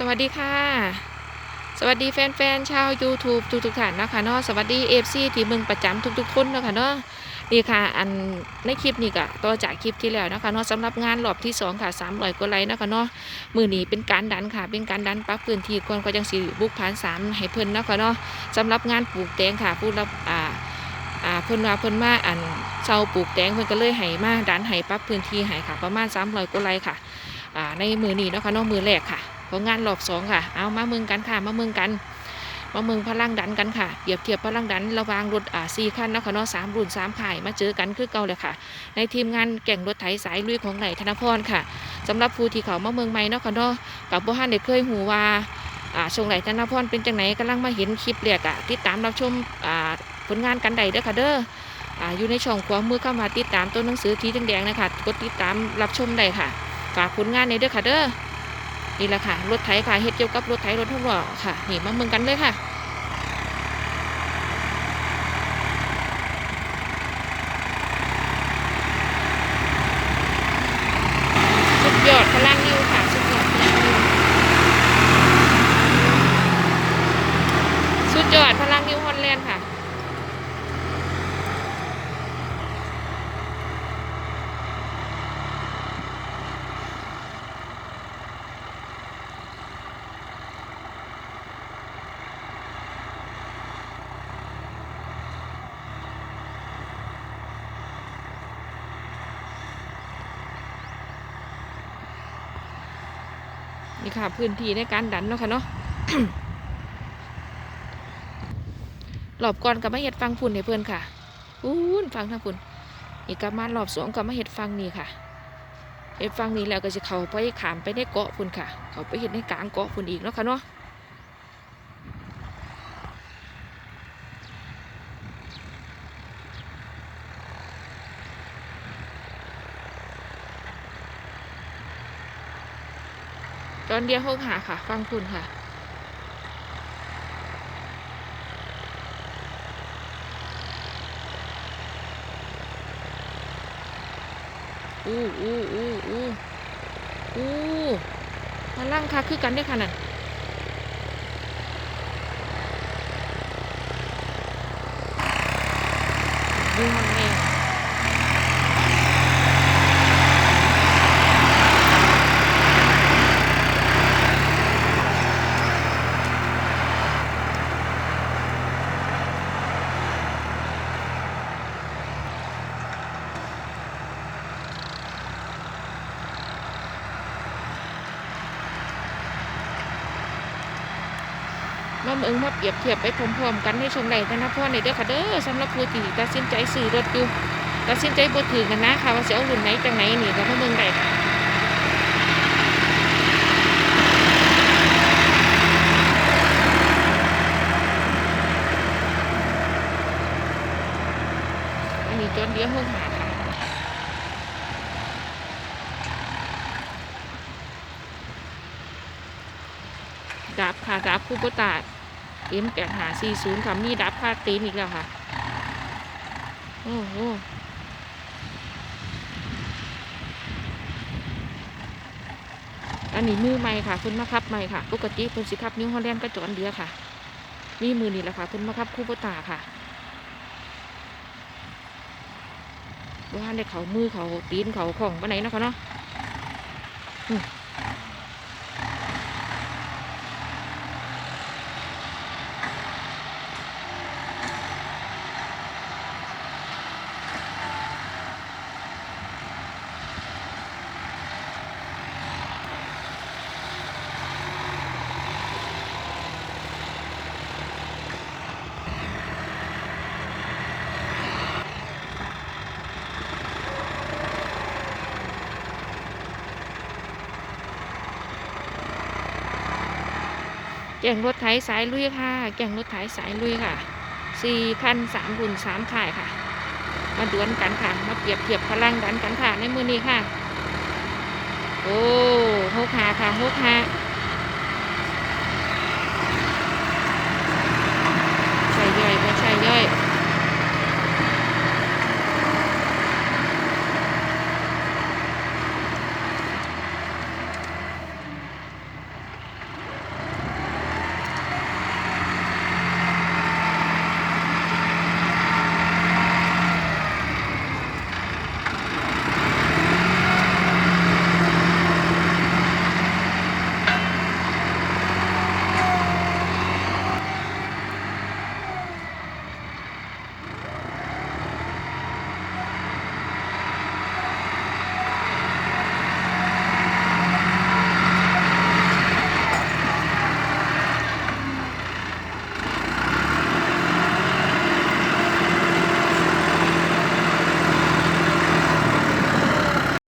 สวัสดีค่ะ สวัสดีแฟนๆชาว YouTube ทุกทุกๆท่านนะคะเนาะสวัสดี FC ที่เมืองประจำทุกๆคนนะคะเนาะนี่ค่ะอันในคลิปนี้ก็ต่อจากคลิปที่แล้วนะคะเนาะสำหรับงานรอบที่สองค่ะ300กว่าไลค์นะคะเนาะมือนี้เป็นการดันค่ะ เป็นการดันปรั๊บพื้นที่คนก็จังสีบุกผ่านสามให้เพิ่นนะคะเนาะสำหรับงานปลูกแตงค่ะผู้รับอ่าอ่าเพิ่นว่าเพิ่นมาอันเชาปลูกแตงเพิ่นก็เลยให้มาดันให้ปรั๊บพื้นที่ให้ค่ะ ประมาณ300กว่าไลค์ค่ะอ่าในมือนี้นะคะเนาะมือแรกค่ะ ของงานรอบสองค่ะ เอามาเมืองกันค่ะมาเมืองกัน มาเมืองพลังดันกันค่ะเปรียบเทียบพลังดันระวางรถอ่าสี่คันนะคะเนาะสามรุ่นสามข่ายมาเจอกันคือเก่าเลยค่ะ ในทีมงานแก่งรถไถสายลุยของไหนธนพรค่ะสำหรับผู้ที่เขามาเมืองใหม่นะคะเนาะกับบ่ฮันได้เคยหูว่าอ่าชงไหลธนพรเป็นจังไหนกำลังมาเห็นคลิปเรียกอะติดตามรับชมอ่าผลงานกันใดเด้อค่ะเด้ออ่าอยู่ในช่องขวามือเข้ามาติดตามตัวหนังสือทีแดงๆนะคะกดติดตามรับชมได้ค่ะฝากผลงานในเด้อค่ะเด้อ นี่แหละค่ะรถไถค่ะเฮ็ดเกี่ยวกับรถไถรถทุกล้อค่ะนี่มาเมืองกันเลยค่ะ สุดยอดพลังนิวค่ะ สุดยอดพลังนิวสุดยอดพลังนิวฮอลแลนด์ค่ะ นี่ค่ะ พื้นที่ในการดันเนาะค่ะเนาะหลอบก่อนกับมาเห็ดฟังพุ่นให้เพื่อนค่ะอู้นฟังทางพุ่นอีกกับมาหลอบสวงกับมาเห็ดฟังนี่ค่ะเห็ดฟังนี่แล้วก็จะเขาไปขามไปในเกาะพุ่นค่ะ เขาไปเห็ดในกลางเกาะพุ่นอีกเนาะค่ะเนาะ ตอนเดียวหกหาค่ะฟังพุ่นค่ะอู้อู้อู้อู้อู้พลังค่ะคือกันได้อค่ะนั่นดูมัน มาเมืองมาเปรียบเทียบไปพร้อมๆกันในชมไหนธนพรในเด้อค่ะเด้อสำหรับผู้ที่ตัดสินใจซื้อรถอยู่ตัดสินใจบ่ถือกันนะค่ะว่าจะเอารุ่นไหนจังไหนนี่ก็มาเมืองได้ค่ะอันนี้จนเดียวหกหาค่ะดับค่ะดับคูโบตา เอ็มแปดหาสี่ศูนย์ค่ะมีดับค่าตีนอีกแล้วค่ะ โอ้โหอันนี้มือใหม่ค่ะคุณมาครับใหม่ค่ะ ปกติเพิ่นสิครับนิ้วฮอลแลนด์ก็จอนเดือค่ะมีมือนี่แหละค่ะคุณมาครับคูโบตาค่ะว่านเขามือเขาตีนเขาของปานไหนนะคะเนาะ แก่งรถไถสายลุยค่ะ แก่งรถไถสายลุยค่ะสี่พันสามบุญสามข่ายค่ะ มาดวลกันค่ะ มาเปรียบเทียบพลังดันกันค่ะในมือนี้ค่ะ โอ้หกหาค่ะหกหา